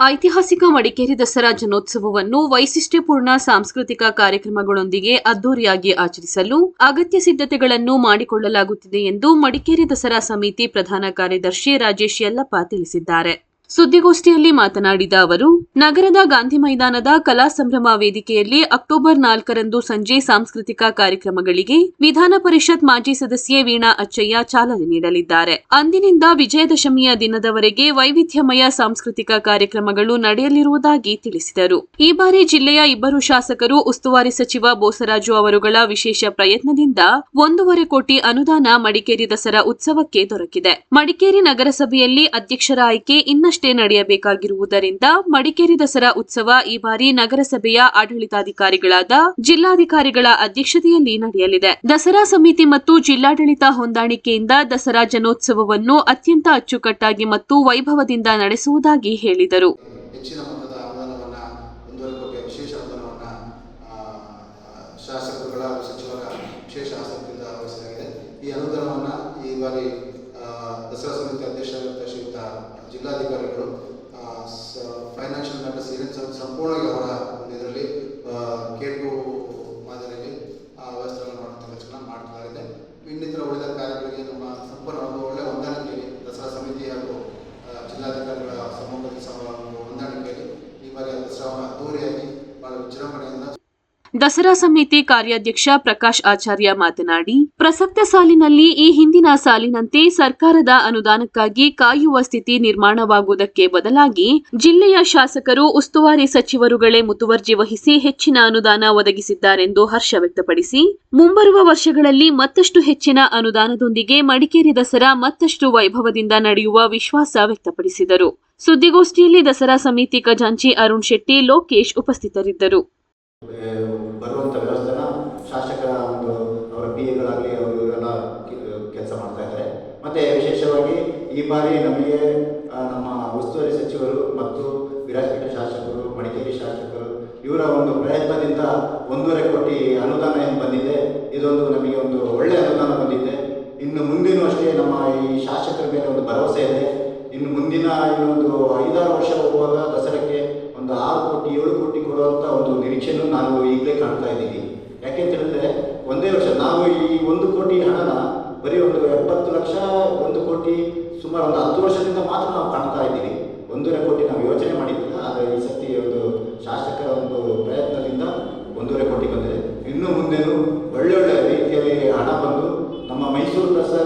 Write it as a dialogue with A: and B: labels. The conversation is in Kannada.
A: ಐತಿಹಾಸಿಕ ಮಡಿಕೇರಿ ದಸರಾ ಜನೋತ್ಸವವನ್ನು ವೈಶಿಷ್ಟ್ಯಪೂರ್ಣ ಸಾಂಸ್ಕೃತಿಕ ಕಾರ್ಯಕ್ರಮಗಳೊಂದಿಗೆ ಅದ್ದೂರಿಯಾಗಿ ಆಚರಿಸಲು ಅಗತ್ಯ ಸಿದ್ಧತೆಗಳನ್ನು ಮಾಡಿಕೊಳ್ಳಲಾಗುತ್ತಿದೆ ಎಂದು ಮಡಿಕೇರಿ ದಸರಾ ಸಮಿತಿ ಪ್ರಧಾನ ಕಾರ್ಯದರ್ಶಿ ರಾಜೇಶ್ ಯಲ್ಲಪ್ಪ ತಿಳಿಸಿದ್ದಾರೆ. ಸುದ್ದಿಗೋಷ್ಠಿಯಲ್ಲಿ ಮಾತನಾಡಿದ ಅವರು, ನಗರದ ಗಾಂಧಿ ಮೈದಾನದ ಕಲಾ ಸಂಭ್ರಮ ವೇದಿಕೆಯಲ್ಲಿ ಅಕ್ಟೋಬರ್ ನಾಲ್ಕರಂದು ಸಂಜೆ ಸಾಂಸ್ಕೃತಿಕ ಕಾರ್ಯಕ್ರಮಗಳಿಗೆ ವಿಧಾನ ಪರಿಷತ್ ಮಾಜಿ ಸದಸ್ಯೆ ವೀಣಾ ಅಚ್ಚಯ್ಯ ಚಾಲನೆ ನೀಡಲಿದ್ದಾರೆ. ಅಂದಿನಿಂದ ವಿಜಯದಶಮಿಯ ದಿನದವರೆಗೆ ವೈವಿಧ್ಯಮಯ ಸಾಂಸ್ಕೃತಿಕ ಕಾರ್ಯಕ್ರಮಗಳು ನಡೆಯಲಿರುವುದಾಗಿ ತಿಳಿಸಿದರು. ಈ ಬಾರಿ ಜಿಲ್ಲೆಯ ಇಬ್ಬರು ಶಾಸಕರು ಉಸ್ತುವಾರಿ ಸಚಿವ ಬೋಸರಾಜು ಅವರುಗಳ ವಿಶೇಷ ಪ್ರಯತ್ನದಿಂದ ಒಂದೂವರೆ ಕೋಟಿ ಅನುದಾನ ಮಡಿಕೇರಿ ದಸರಾ ಉತ್ಸವಕ್ಕೆ ದೊರಕಿದೆ. ಮಡಿಕೇರಿ ನಗರಸಭೆಯಲ್ಲಿ ಅಧ್ಯಕ್ಷರ ಆಯ್ಕೆ ಇನ್ನಷ್ಟೇ ನಡೆಯಬೇಕಾಗಿರುವುದರಿಂದ ಮಡಿಕೇರಿ ದಸರಾ ಉತ್ಸವ ಈ ಬಾರಿ ನಗರಸಭೆಯ ಆಡಳಿತಾಧಿಕಾರಿಗಳಾದ ಜಿಲ್ಲಾಧಿಕಾರಿಗಳ ಅಧ್ಯಕ್ಷತೆಯಲ್ಲಿ ನಡೆಯಲಿದೆ. ದಸರಾ ಸಮಿತಿ ಮತ್ತು ಜಿಲ್ಲಾಡಳಿತ ಹೊಂದಾಣಿಕೆಯಿಂದ ದಸರಾ ಜನೋತ್ಸವವನ್ನು ಅತ್ಯಂತ ಅಚ್ಚುಕಟ್ಟಾಗಿ ಮತ್ತು ವೈಭವದಿಂದ ನಡೆಸುವುದಾಗಿ ಹೇಳಿದರು.
B: ಈ ಅನುದಾನವನ್ನು ಈ ಬಾರಿ ದಸರಾ ಸಮಿತಿ ಅಧ್ಯಕ್ಷರಾದಂಥ ಶ್ರೀಯುತ ಜಿಲ್ಲಾಧಿಕಾರಿಗಳು ಫೈನಾನ್ಷಿಯಲ್ ಮ್ಯಾಟರ್ಸ್ ಏನೇನು ಸಂಪೂರ್ಣವಾಗಿ ಅವರ ಇದರಲ್ಲಿ ಕೇಟು ಮಾದರಿಯಲ್ಲಿ ಆ, ವ್ಯವಸ್ಥೆಗಳನ್ನು ಮಾಡ್ತಾ ಚೆನ್ನಾಗಿ ಮಾಡ್ತಾ ಇನ್ನಿತರ ಉಳಿದ ಕಾರ್ಯಗಳಿಗೆ ನಮ್ಮ ಸಂಪೂರ್ಣ ಒಂದು ಒಳ್ಳೆಯ ಹೊಂದಾಣಿಕೆಯಲ್ಲಿ ದಸರಾ ಸಮಿತಿ ಹಾಗೂ ಜಿಲ್ಲಾಧಿಕಾರಿಗಳ ಸಮೂಹದಲ್ಲಿ ಹೊಂದಾಣಿಕೆಯಲ್ಲಿ ಈ ಬಾರಿ ದಸರಾವನ್ನು ಅದ್ದೂರಿಯಾಗಿ ಬಹಳ ವಿಜೃಂಭಣೆಯಿಂದ
A: ದಸರಾ ಸಮಿತಿ ಕಾರ್ಯಾಧ್ಯಕ್ಷ ಪ್ರಕಾಶ್ ಆಚಾರ್ಯ ಮಾತನಾಡಿ, ಪ್ರಸಕ್ತ ಸಾಲಿನಲ್ಲಿ ಈ ಹಿಂದಿನ ಸಾಲಿನಂತೆ ಸರ್ಕಾರದ ಅನುದಾನಕ್ಕಾಗಿ ಕಾಯುವ ಸ್ಥಿತಿ ನಿರ್ಮಾಣವಾಗುವುದಕ್ಕೆ ಬದಲಾಗಿ ಜಿಲ್ಲೆಯ ಶಾಸಕರು, ಉಸ್ತುವಾರಿ ಸಚಿವರುಗಳೇ ಮುತುವರ್ಜಿ ವಹಿಸಿ ಹೆಚ್ಚಿನ ಅನುದಾನ ಒದಗಿಸಿದ್ದಾರೆಂದು ಹರ್ಷ ವ್ಯಕ್ತಪಡಿಸಿ, ಮುಂಬರುವ ವರ್ಷಗಳಲ್ಲಿ ಮತ್ತಷ್ಟು ಹೆಚ್ಚಿನ ಅನುದಾನದೊಂದಿಗೆ ಮಡಿಕೇರಿ ದಸರಾ ಮತ್ತಷ್ಟು ವೈಭವದಿಂದ ನಡೆಯುವ ವಿಶ್ವಾಸ ವ್ಯಕ್ತಪಡಿಸಿದರು. ಸುದ್ದಿಗೋಷ್ಠಿಯಲ್ಲಿ ದಸರಾ ಸಮಿತಿ ಖಜಾಂಚಿ ಅರುಣ್ ಶೆಟ್ಟಿ, ಲೋಕೇಶ್ ಉಪಸ್ಥಿತರಿದ್ದರು.
C: ಬರುವಂಥ ವ್ಯವಸ್ಥೆನ ಶಾಸಕರ ಒಂದು ಅವರ ಪಿ ಎಗಳಾಗಲಿ ಅವರು ಇವೆಲ್ಲ ಕೆಲಸ ಮಾಡ್ತಾ ಇದ್ದಾರೆ. ಮತ್ತೆ ವಿಶೇಷವಾಗಿ ಈ ಬಾರಿ ನಮಗೆ ನಮ್ಮ ಉಸ್ತುವಾರಿ ಸಚಿವರು ಮತ್ತು ವಿರಾಜಪೇಟೆ ಶಾಸಕರು, ಮಡಿಕೇರಿ ಶಾಸಕರು, ಇವರ ಒಂದು ಪ್ರಯತ್ನದಿಂದ ಒಂದೂವರೆ ಕೋಟಿ ಅನುದಾನ ಏನು ಬಂದಿದೆ, ಇದೊಂದು ನಮಗೆ ಒಂದು ಒಳ್ಳೆಯ ಅನುದಾನ ಬಂದಿದೆ. ಇನ್ನು ಮುಂದಿನೂ ಅಷ್ಟೇ ನಮ್ಮ ಈ ಶಾಸಕರ ಮೇಲೆ ಒಂದು ಭರವಸೆ ಇದೆ. ಇನ್ನು ಮುಂದಿನ ಇನ್ನೊಂದು ಒಂದು ನಾವು ಈಗಲೇ ಕಾಣ್ತಾ ಇದ್ದೀವಿ. ಯಾಕೆಂತ ಹೇಳಿದ್ರೆ, ಒಂದೇ ವರ್ಷ ನಾವು ಈ ಒಂದು ಕೋಟಿ ಹಣನ ಬರೀ ಒಂದು ಎಪ್ಪತ್ತು ಲಕ್ಷ ಒಂದು ಕೋಟಿ ಸುಮಾರು ಒಂದು ಹತ್ತು ವರ್ಷದಿಂದ ಮಾತ್ರ ನಾವು ಕಾಣ್ತಾ ಇದ್ದೀವಿ. ಒಂದೂವರೆ ಕೋಟಿ ನಾವು ಯೋಚನೆ ಮಾಡಿದ್ದಿಲ್ಲ, ಆದರೆ ಈ ಸತಿ ಒಂದು ಶಾಸಕರ ಒಂದು ಪ್ರಯತ್ನದಿಂದ ಒಂದೂವರೆ ಕೋಟಿ ಬಂದಿದೆ. ಇನ್ನು ಮುಂದೆನೂ ಒಳ್ಳೊಳ್ಳೆ ರೀತಿಯಲ್ಲಿ ಹಣ ಬಂದು ನಮ್ಮ ಮೈಸೂರು ದಸರಾ